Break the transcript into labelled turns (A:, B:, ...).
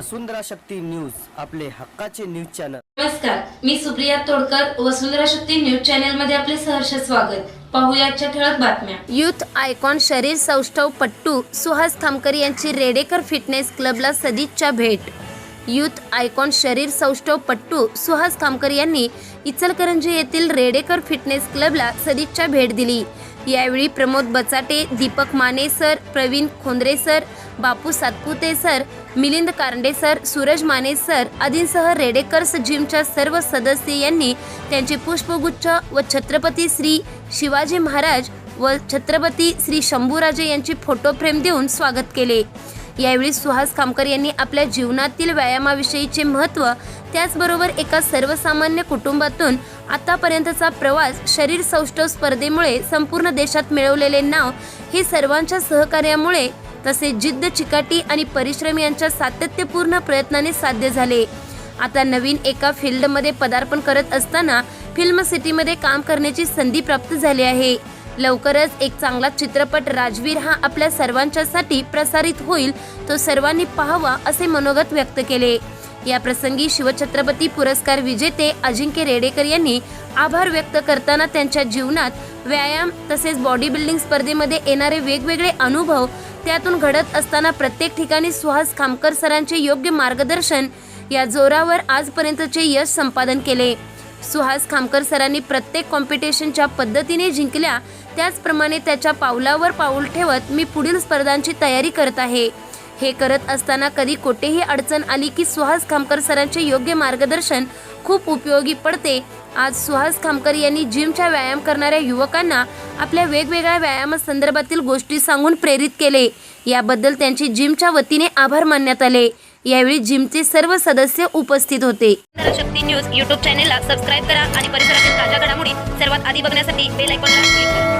A: वसुंधरा Shakti news आपले हक्काचे news channel.
B: नमस्कार मी सुप्रिया तोडकर वसुंधरा शक्ती न्यूज चॅनलमध्ये आपले सहर्ष स्वागत. पाहूया आजच्या ठळक बातम्या.
C: युथ आयकॉन शरीर सौष्ठव पट्टू सुहास खामकर यांची रेडेकर फिटनेस क्लबला सदिच्छा भेट. युथ आयकॉन शरीर सौष्ठव पट्टू सुहास खामकर यांनी इचलकरंजी येथील रेडेकर फिटनेस क्लबला सदिच्छा भेट दिली. यावेळी Pramod Bachate Deepak Mane sir Pravin Khondre sir Bapu Satpute sir Milind Karande sir Suraj Mane sir आदींसह रेडेकर्स जिमच्या सर्व सदस्य यांनी त्यांचे पुष्पगुच्छ व छत्रपती श्री शिवाजी महाराज व छत्रपती श्री शंभूराजे यांची फोटो फ्रेम देऊन स्वागत केले. यावेळी सुहास खामकर यांनी आपल्या जीवनातील व्यायामाविषयीचे महत्त्व त्याचबरोबर एका सर्वसामान्य कुटुंबातून आतापर्यंतचा प्रवास शरीर सौष्ठव स्पर्धेमुळे संपूर्ण देशात मिळवलेले नाव हे सर्वांच्या सहकार्यामुळे तसेच जिद्द चिकाटी आणि परिश्रम यांच्या सातत्यपूर्ण प्रयत्नाने साध्य झाले. आता नवीन एका फील्डमध्ये पदार्पण करत असताना फिल्म सिटीमध्ये काम करण्याची संधी प्राप्त झाली आहे. लवकरच एक चांगला चित्रपट राजवीर हा आपल्या सर्वांच्यासाठी प्रसारित होईल तो सर्वांनी पाहावा असे मनोगत व्यक्त केले. या प्रसंगी शिवछत्रपती पुरस्कार विजेते अजिंक्य रेडेकर यांनी आभार व्यक्त करताना त्यांच्या जीवनात व्यायाम तसेच बॉडी बिल्डिंग स्पर्धेमध्ये येणारे वेगवेगळे अनुभव त्यातून घडत असताना प्रत्येक ठिकाणी सुहास खामकर सरांचे योग्य मार्गदर्शन या जोरावर आजपर्यंतचे यश संपादन केले. सुहास खामकर सरांनी प्रत्येक कॉम्पिटिशनच्या पद्धतीने जिंकल्या. त्याचप्रमाणे त्याच्या पावलावर पाऊल ठेवत मी पुढील स्पर्धांची तयारी करत आहे. हे करत असताना कधी कोठेही अडचण आली की सुहास खामकर सरांचे योग्य मार्गदर्शन खूप उपयोगी पडते. आज सुहास खामकर यांनी जिमच्या व्यायाम करणाऱ्या युवकांना आपल्या वेगवेगळ्या व्यायामासंदर्भातील गोष्टी सांगून प्रेरित केले. याबद्दल त्यांची जिमच्या वतीने आभार मानण्यात आले. यावेळी जिमचे सर्व सदस्य उपस्थित होते.
D: शक्ती न्यूज यूट्यूब चॅनेलला सबस्क्राईब करा आणि परिसरातील ताज्या घडामोडी सर्वात आधी बघण्यासाठी बेल आयकॉनला क्लिक करा.